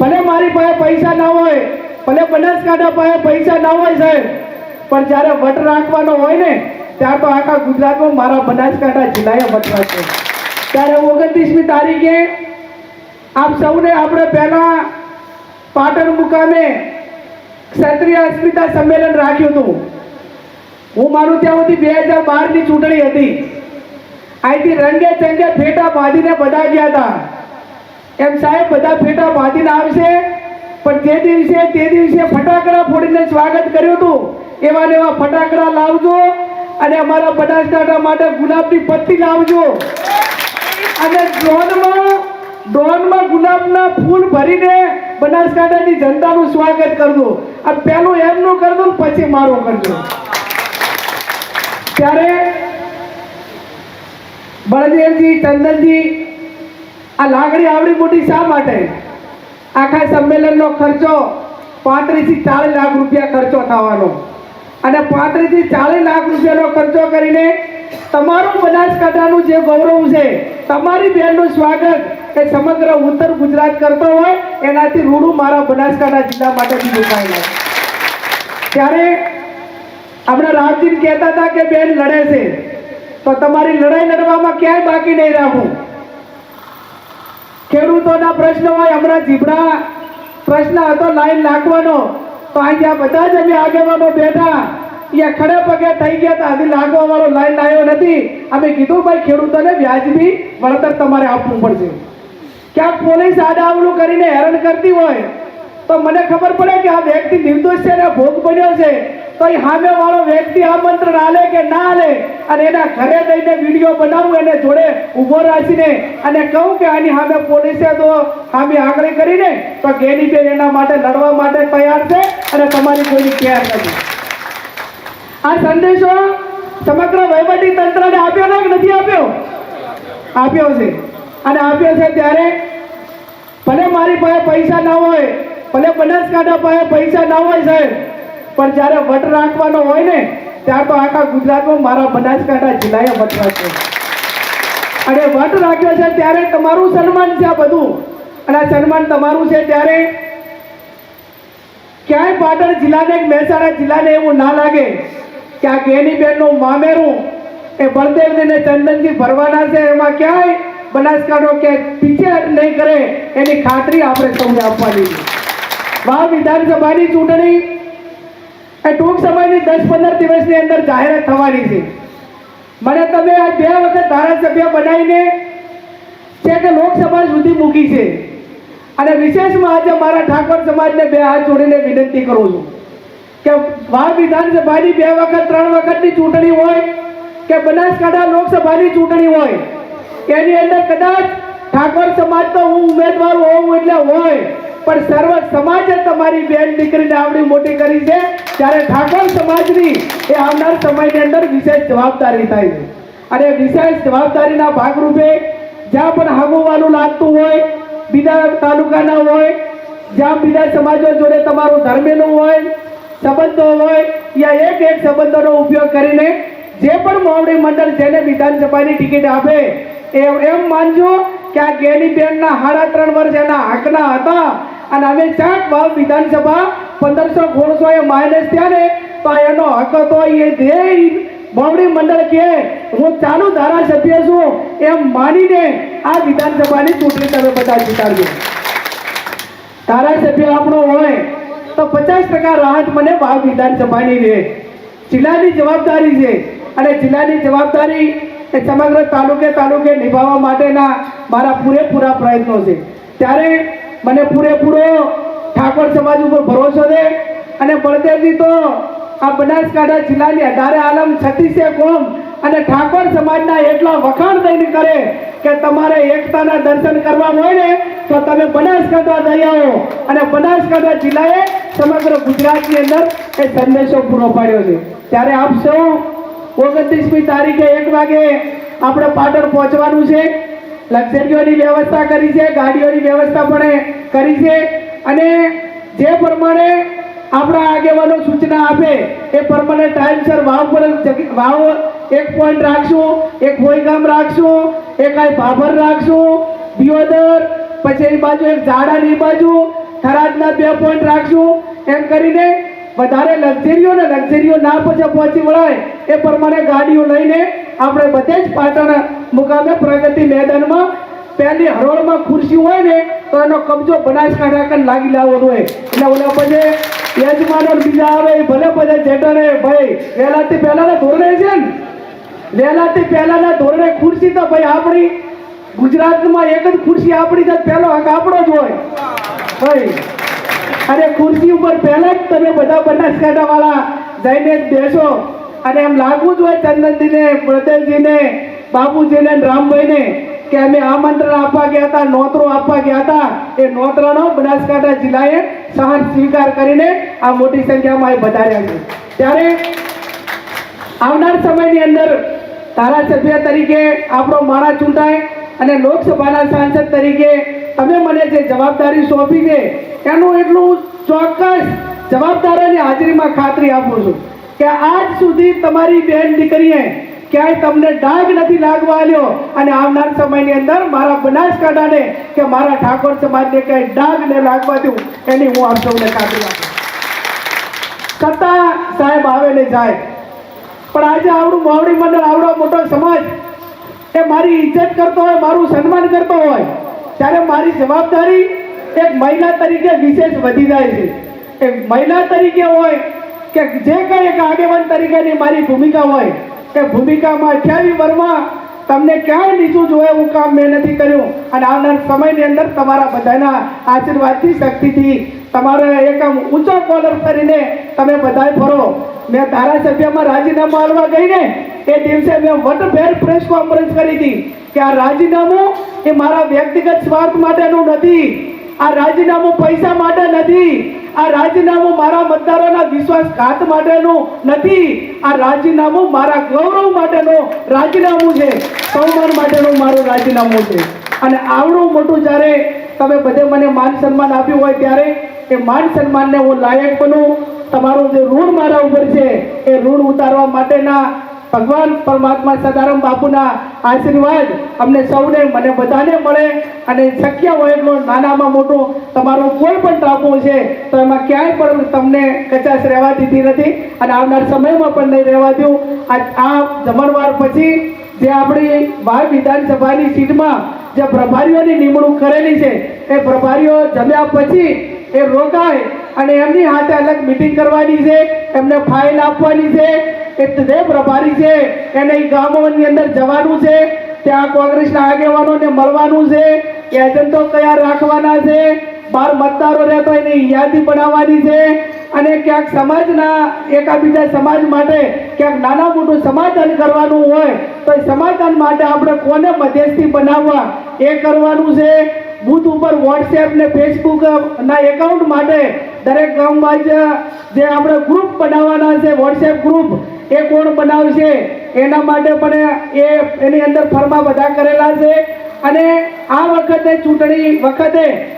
ભલે મારી પાસે પૈસા ના હોય, ભલે બનાસકાંઠા પાસે પૈસા ના હોય સાહેબ, પણ જ્યારે વટ રાખવાનો હોય ને ત્યાં તો આખા ગુજરાતમાં મારા બનાસકાંઠા જિલ્લાએ વટ રાખે ત્યારે ઓગણત્રીસમી તારીખે આપ સૌને આપણે પહેલા પાટણ મુકામે ક્ષત્રિય અસ્મિતા સંમેલન રાખ્યું હતું. હું મારું ત્યાં સુધી બે હજાર બારની ચૂંટણી હતી. અહીંથી રંગે ચંગે ફેટા બાંધીને બધા ગયા હતા. એમ સાહેબ, બધા ફેટા બાંધીને આવશે. પણ તે દિવસે તે દિવસે ફટાકડા ફોડીને સ્વાગત કર્યું હતું એવા ને એવા ફટાકડા લાવજો અને અમારા બનાસકાંઠા માટે ગુલાબની પત્તી લાવજો. અને ડ્રોનમાં ડ્રોનમાં ગુલાબના ફૂલ ભરીને બનાસકાંઠાની જનતાનું સ્વાગત કરજો. આ પહેલું એમનું કરજો પછી મારું કરજો. ત્યારે બળદેવજી, ચંદનજી આ લાગણી આવડી મોટી શા માટે? આખા સંમેલનનો ખર્ચો પાંત્રીસથી ચાલીસ લાખ રૂપિયા ખર્ચો થવાનો. અને પાંત્રીસથી ચાલીસ લાખ રૂપિયાનો ખર્ચો કરીને તમારું બનાસકાંઠાનું જે ગૌરવ છે, તમારી બહેનનું સ્વાગત એ સમગ્ર ઉત્તર ગુજરાત કરતો હોય, એનાથી રૂડું મારા બનાસકાંઠા જિલ્લા માટેથી છે. ત્યારે આપણા રામજી કહેતા હતા કે બેન લડે છે, તો તમારી લડાઈ લડવામાં ક્યાંય બાકી નહીં રાખું. ખેડૂતોના પ્રશ્ન હોય, હમણાં જીબડા પ્રશ્ન હતો, લાઈન લાગવાનો તો અહીંયા બધા જ અમે આગેવાનો બેઠા. એ ખડે પગે થઈ ગયા હતા, હજી લાગવા વાળો લાઈન લાવ્યો નથી. અમે કીધું, ભાઈ, ખેડૂતોને વ્યાજબી વળતર તમારે આપવું પડશે. ક્યાંક પોલીસ આડાવડું કરીને હેરાન કરતી હોય તો મને ખબર પડે કે આ વ્યક્તિ નિર્દોષ છે અને ભોગ બન્યો છે. તો એ સામે વાળો વ્યક્તિ આમંત્રણ આલે કે ના આલે અને એના ઘરે જઈને વીડિયો બનાવું, એને જોડે ઊભો રાખીને અને કહું કે આની સામે પોલીસે તો સામે આંગળી કરીને તો ગેનીબેન એના માટે લડવા માટે તૈયાર છે અને તમારી કોઈની કેર નથી. આ સંદેશો સમગ્ર વહીવટી તંત્રને આપ્યો ને નથી આપ્યો? આપ્યો છે. અને આપ્યો છે ત્યારે ભલે મારી પાસે પૈસા ના હોય ભલે બનાસકાંઠા પાસે પૈસા ના હોય સાહેબ, પણ જ્યારે વટ રાખવાનો હોય ને ત્યાં તો આખા ગુજરાતમાં મારા બનાસકાંઠા જિલ્લાએ વટ રાખ્યો અને વટ રાખ્યો છે ત્યારે તમારું સન્માન છે આ બધું. અને સન્માન તમારું છે ત્યારે ક્યાંય પાટણ જિલ્લાને મહેસાણા જિલ્લાને એવું ના લાગે કે આ ગેની બેનનું મામેરું એ બળદેવજી ને ચંદનજી ભરવાના છે. એમાં ક્યાંય બનાસકાંઠો કે પીછે નહીં કરે એની ખાતરી આપણે સૌને આપવાની છે. વાવ વિધાનસભાની ચૂંટણી એ ટૂંક સમયની દસ પંદર દિવસની અંદર જાહેરાત થવાની છે. મને તમે આ બે વખત ધારાસભ્ય બનાવીને છે કે લોકસભા સુધી મૂકી છે. અને વિશેષમાં આજે મારા ઠાકોર સમાજને બે હાથ જોડીને વિનંતી કરું છું કે વાવ વિધાનસભાની બે વખત, ત્રણ વખતની ચૂંટણી હોય કે બનાસકાંઠા લોકસભાની ચૂંટણી હોય, એની અંદર કદાચ ઠાકોર સમાજ તો હું ઉમેદવાર હોઉં એટલે હોય. પણ સર્વ સમાજે તમારી બેન દીકરીને આવડી મોટી કરી છે. ત્યારે ઠાકોર સમાજની એ આવનાર સમયની અંદર વિશેષ જવાબદારી થાય છે. અને વિશેષ જવાબદારીના ભાગરૂપે જ્યાં પણ હાગોવાનું લાગતું હોય, બીજા તાલુકાના હોય, જ્યાં બીજા સમાજો જોડે તમારું ધર્મેલું હોય, સંબંધો હોય યા એક એક સંબંધોનો ઉપયોગ કરીને જે પણ મોવડી મંડળ જેને વિધાનસભાની ટિકિટ આપે એમ માનજો કે આ ગેની બેનના સાડા ત્રણ વર્ષ એના હકના હતા. અને અમે ચાટ ભાવ વિધાનસભા પંદરસો સોળસો એ માઇનસ થયા તો એનો હક હતો, એ ધ્યેય મોવડી મંડળ કે હું ચાલુ ધારાસભ્ય છું, એમ માનીને આ વિધાનસભાની ચૂંટણી તમે બધા જીતાડજો. ધારાસભ્ય આપણો હોય, તો પચાસ ટકા રાહત મને ભાવ વિધાનસભાની રહે જિલ્લાની જવાબદારી છે. અને જિલ્લાની જવાબદારી એ સમગ્ર તાલુકે તાલુકે નિભાવવા માટેના મારા પૂરેપૂરા પ્રયત્નો છે. ત્યારે મને પૂરેપૂરો ઠાકોર સમાજ ઉપર ભરોસો છે અને બળદેવજી તો આ બનાસકાંઠા જિલ્લાની અઢારે આલમ છત્રીસે કોમ અને ઠાકોર સમાજના એટલા વખાણ થઈને કરે કે તમારે એકતાના દર્શન કરવા હોય ને તો તમે બનાસકાંઠા જઈ આવો. અને બનાસકાંઠા જિલ્લાએ સમગ્ર ગુજરાતની અંદર એ સંદેશો પૂરો પાડ્યો છે. ત્યારે આપ સૌ ઓગણત્રીસમી તારીખે એક વાગે આપણે પાટણ પહોંચવાનું છે. લક્ઝરીઓની વ્યવસ્થા કરી છે, ગાડીઓની વ્યવસ્થા પણ કરી છે અને જે પ્રમાણે આપણા આગેવાનો સૂચના આપે, એ પ્રમાણે ટાઈમસર વાવ પર વાવ એક પોઈન્ટ રાખશું, એક હોયગામ રાખશું એક આ ભાભર રાખશું, દિયોદર, પછી એ બાજુ એક ઝાડાની બાજુ, થરાદના બે પોઈન્ટ રાખશું, એમ કરીને વધારે લક્ઝરીઓ ને લક્ઝરીઓ ના પછી પહોંચી વળાય, એ પ્રમાણે ગાડીઓ લઈને આપણે બધે જ પાટણ મુકામે પ્રગતિ મેદાનમાં પહેલી હરોળમાં ખુરશી હોય ને, તો એનો કબજો બનાસકાંઠા કન લાગી લાવવો હોય. એટલે ઓલા પછી યજમાનો બીજા આવે, એ ભલે પછી જેટરે ભાઈ, વહેલાથી પહેલાના ધોરણે છે ને. વહેલાથી પહેલાના ધોરણે ખુરશી તો ભાઈ આપણી ગુજરાતમાં એક જ ખુરશી આપણી તો પહેલો હક આપણો જ હોય. ભાઈ, અને ખુરશી ઉપર પહેલા જ તમે બધા બનાસકાંઠા વાળા જઈને બેસો. અને એમ લાગવું જ હોય ચંદનજીને પ્રદેલજીને બાબુજીને રામભાઈને કે અમે આમંત્રણ આપવા ગયા હતા, નોતરો આપવા ગયા હતા. એ નોતરાનો બનાસકાંઠા જિલ્લાએ સહન સ્વીકાર કરીને આ મોટી સંખ્યામાં એ વધાર્યા છે. ત્યારે આવનાર સમયની અંદર ધારાસભ્ય તરીકે આપણો માળા ચૂંટાય અને લોકસભાના સાંસદ તરીકે તમે મને જે જવાબદારી સોંપી છે, એનું એટલું ચોક્કસ જવાબદારોની હાજરીમાં ખાતરી આપું છું. કે આજ સુધી તમારી બેન દીકરીએ ક્યાંય તમને ડાઘ નથી લાગવા આવ્યો અને આવનાર સમયની અંદર મારા બનાસકાંઠાને કે મારા ઠાકોર સમાજને ક્યાંય ડાઘ ને લાગવા દઉં, એની હું આપ સૌને કાઢી આપું છતાં સાહેબ આવે ને જાય. પણ આજે આવડું માવડી મંડળ, આવડો મોટો સમાજ એ મારી ઇજ્જત કરતો હોય, મારું સન્માન કરતો હોય, ત્યારે મારી જવાબદારી એક મહિલા તરીકે વિશેષ વધી જાય છે. એક મહિલા તરીકે હોય કે જે કંઈ એક આગેવાન તરીકેની મારી ભૂમિકા હોય કે ભૂમિકામાં અઠ્યાવી વર્ષમાં તમને ક્યાંય નીચું જોયે એવું કામ મેં નથી કર્યું. અને આવનાર સમયની અંદર તમારા બધાના આશીર્વાદથી, શક્તિથી તમારે એક આમ ઊંચો કોલર કરીને તમે બધાય ફરો. મેં ધારાસભ્યમાં રાજીનામું આલવા ગઈને એ દિવસે મેં વટભેર પ્રેસ કોન્ફરન્સ કરી હતી કે આ રાજીનામું એ મારા વ્યક્તિગત સ્વાર્થ માટેનું નથી. આ રાજીનામું પૈસા માટે નથી. આ રાજીનામું મારા મતદારોના વિશ્વાસઘાત માટેનું નથી. આ રાજીનામું મારા ગૌરવ માટેનું રાજીનામું છે. સન્માન માટેનું મારું રાજીનામું છે. અને આવડું મોટું જ્યારે તમે બધે મને માન સન્માન આપ્યું હોય ત્યારે એ માન સન્માનને હું લાયક બનું. તમારું જે ઋણ મારા ઉપર છે, એ ઋણ ઉતારવા માટેના ભગવાન પરમાત્મા સદારામ બાપુના આશીર્વાદ અમને સૌને, મને બધાને મળે અને શક્ય હોય એટલો નાનામાં મોટું તમારું કોઈ પણ ટાપુ છે, તો એમાં ક્યાંય પણ તમને કચાશ રહેવા દીધી નથી અને આવનાર સમયમાં પણ નહીં રહેવા દઉં. આ જમણવાર પછી જે આપણી બાર વિધાનસભાની સીટમાં જે પ્રભારીઓની નિમણૂક કરેલી છે, એ પ્રભારીઓ જમ્યા પછી એ રોકાય અને એમની હાથે અલગ મિટિંગ કરવાની છે, એમને ફાઇલ આપવાની છે એ જે પ્રભારી છે. એને એ ગામોની અંદર જવાનું છે. ત્યાં કોંગ્રેસના આગેવાનોને મળવાનું છે. એજન્ટો કયા રાખવાના છે. બાર મતદારો રહેતો એની યાદી બનાવવાની છે. અને ક્યાંક સમાજના, એકાબીજા સમાજ માટે ક્યાંક નાના મોટું સમાધાન કરવાનું હોય, તો એ સમાધાન માટે આપણે કોને મધ્યસ્થી બનાવવા? એ કરવાનું છે. બુથ ઉપર વોટ્સએપ ને ફેસબુક ના એકાઉન્ટ માટે દરેક ગામમાં જે આપણે ગ્રુપ બનાવવાના છે વોટ્સએપ ગ્રુપ એ કોણ બનાવશે? એના માટે પણ એ એની અંદર ફરમા બધા કરેલા છે. અને આ વખતે ચૂંટણી વખતે